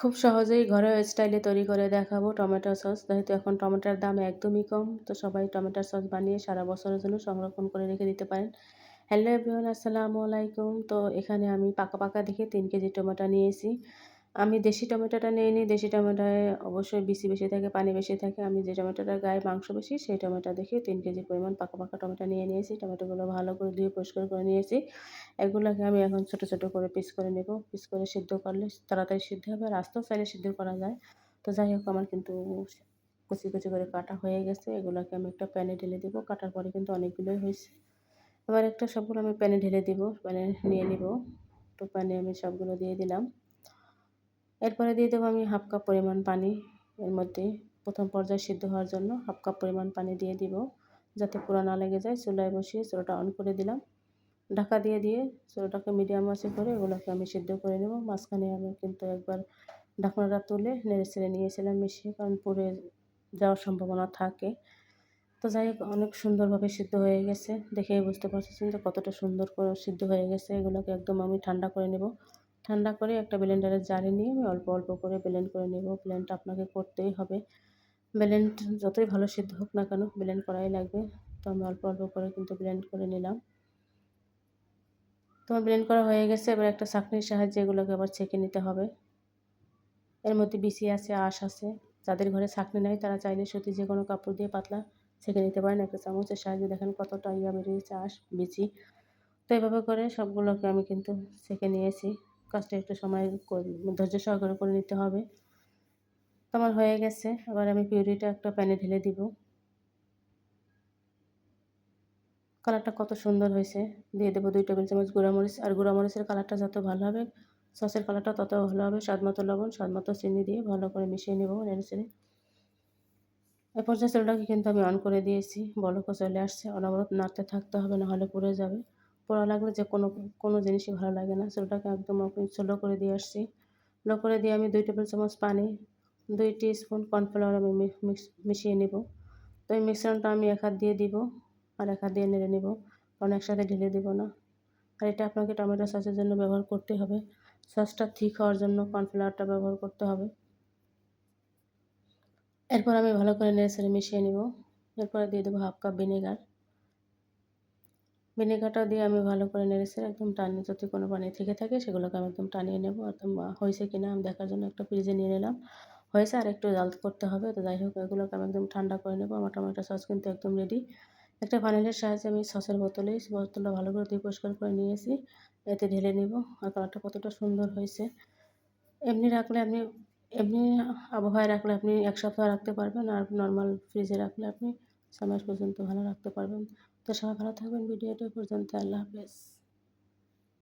খুব সহজেই ঘরোয়া স্টাইলে তৈরি করে দেখাবো টমেটো সস। যেহেতু এখন টমেটোর দাম একদমই কম, তো সবাই টমেটোর সস বানিয়ে সারা বছরের জন্য সংরক্ষণ করে রেখে দিতে পারেন। হ্যালো এভরিওয়ান, আসসালামু আলাইকুম। তো এখানে আমি পাকা পাকা দেখে তিন কেজি টমেটো নিয়েছি। আমি দেশি টমেটোটা নিয়ে নিই। দেশি টমেটোয় অবশ্যই বেশি বেশি থাকে, পানি বেশি থাকে। আমি যে টমেটোটার গায়ে মাংস বেশি, সেই টমেটো দেখে তিন কেজি পরিমাণ পাকা পাকা টমেটো নিয়ে নিয়েছি। টমেটোগুলো ভালো করে ধুয়ে পরিষ্কার করে নিয়েছি। এগুলোকে আমি এখন ছোট ছোট করে পিস করে নেব। পিস করে সিদ্ধ করলে তাড়াতাড়ি সিদ্ধ হবে। আর আস্তেও চাইলে সিদ্ধ করা যায়। তো যাই হোক, আমার কিন্তু কুচি কুচি করে কাটা হয়ে গেছে। এগুলোকে আমি একটা প্যানে ঢেলে দেবো। কাটার পরে কিন্তু অনেকগুলোই হয়েছে। এবার একটা সবগুলো আমি প্যানে ঢেলে দিব। প্যানে নিয়ে নিব। তো প্যানে আমি সবগুলো দিয়ে দিলাম। এরপরে দিয়ে দেবো আমি হাফ কাপ পরিমাণ পানি এর মধ্যে। প্রথম পর্যায়ে সিদ্ধ হওয়ার জন্য হাফ কাপ পরিমাণ পানি দিয়ে দিব যাতে পুরো না লেগে যায়। চুলায় বসিয়ে চুলোটা অন করে দিলাম। ঢাকা দিয়ে দিয়ে চুলোটাকে মিডিয়াম আছে করে এগুলোকে আমি সিদ্ধ করে নেব। মাঝখানে আমি কিন্তু একবার ঢাকনাটা তুলে নেড়ে ছেড়ে নিয়েছিলাম মিশিয়ে, কারণ পুড়ে যাওয়ার সম্ভাবনা থাকে। তো যাই হোক, অনেক সুন্দরভাবে সিদ্ধ হয়ে গেছে। দেখেই বুঝতে পারছেন যে কতটা সুন্দর করে সিদ্ধ হয়ে গেছে। এগুলোকে একদম আমি ঠান্ডা করে নেব। ঠান্ডা করে একটা ব্লেন্ডারের জারে নিয়ে আমি অল্প অল্প করে ব্লেন্ড করে নেব। ব্লেন্ডটা আপনাকে করতেই হবে। ব্লেন্ড যতই ভালো সিদ্ধ হোক না কেন ব্লেন্ড করাই লাগবে। তো আমি অল্প অল্প করে কিন্তু ব্লেন্ড করে নিলাম। তোমার ব্লেন্ড করা হয়ে গেছে। এবার একটা চাকনির সাহায্যে এগুলোকে আবার ছেঁকে নিতে হবে। এর মধ্যে বিসি আছে, আঁশ আছে। যাদের ঘরে ছাঁকনি নেয় তারা চাইলে সত্যি যে কোনো কাপড় দিয়ে পাতলা ছেঁকে নিতে পারেন। একটা চামচের সাহায্যে দেখেন কতটা ইয়া বেরিয়েছে আঁশ, বিচি। তো এভাবে করে সবগুলোকে আমি কিন্তু ছেঁকে নিয়েছি। কাজটা একটু সময় ধৈর্য সহকারে করে নিতে হবে। আমার হয়ে গেছে। আবার আমি পিউরিটা একটা প্যানে ঢেলে দিব। কালারটা কত সুন্দর হয়েছে। দিয়ে দেবো দুই টেবিল চামচ গুঁড়ামরিচ। আর গুঁড়ামরিচের কালারটা যত ভালো হবে, সসের কালারটা তত ভালো হবে। স্বাদ মতো লবণ, স্বাদ মতো চিনি দিয়ে ভালো করে মিশিয়ে নেব নেড়ে এ পর্যায়ে চুলটাকে কিন্তু আমি অন করে দিয়েছি। বলকও চলে আসছে। অনবরত নাড়তে থাকতে হবে না হলে পুড়ে যাবে। পোড়া লাগলে যে কোনো কোনো জিনিসই ভালো লাগে না। চুলটাকে একদম স্লো করে দিয়ে আসছি। লো করে দিয়ে আমি দুই টেবিল চামচ পানি, দুই টি স্পুন কর্নফ্লাওয়ার আমি মিশিয়ে নেব। তো এই মিশ্রণটা আমি এক হাত দিয়ে দিব আর এক হাত দিয়ে নেড়ে নেব, কারণ একসাথে ঢেলে দেব না। আর এটা আপনাকে টমেটো সসের জন্য ব্যবহার করতে হবে। সসটা ঠিক হওয়ার জন্য কর্নফ্লাওয়ারটা ব্যবহার করতে হবে। এরপর আমি ভালো করে নেড়ে ছেড়ে মিশিয়ে নেব। এরপরে দিয়ে দেবো হাফ কাপ ভিনেগার ভিনেগারটা দিয়ে আমি ভালো করে নেড়েছে একদম টানিয়ে যদি কোনো পানি থেকে থাকে সেগুলোকে আমি একদম টানিয়ে নেব। একদম হয়েছে কি না আমি দেখার জন্য একটা ফ্রিজে নিয়ে নিলাম। হয়েছে আর একটু জাল করতে হবে। তো যাই হোক, এগুলোকে আমি একদম ঠান্ডা করে নেব। আমার টমেটো সস কিন্তু একদম রেডি একটা ফানেলের সাহায্যে আমি সসের বোতলে বোতলটা ভালো করে দিয়ে পরিষ্কার করে নিয়েছি। এতে ঢেলে নেব। আর কালারটা কতটা সুন্দর হয়েছে। এমনি রাখলে আপনি, এমনি আবহাওয়ায় রাখলে আপনি এক সপ্তাহ রাখতে পারবেন। আর নর্মাল ফ্রিজে রাখলে আপনি মাস পর্যন্ত ভালো রাখতে পারবেন। তো সবাই ভালো থাকবেন। ভিডিওটি পর্যন্ত। আল্লাহ হাফেজ।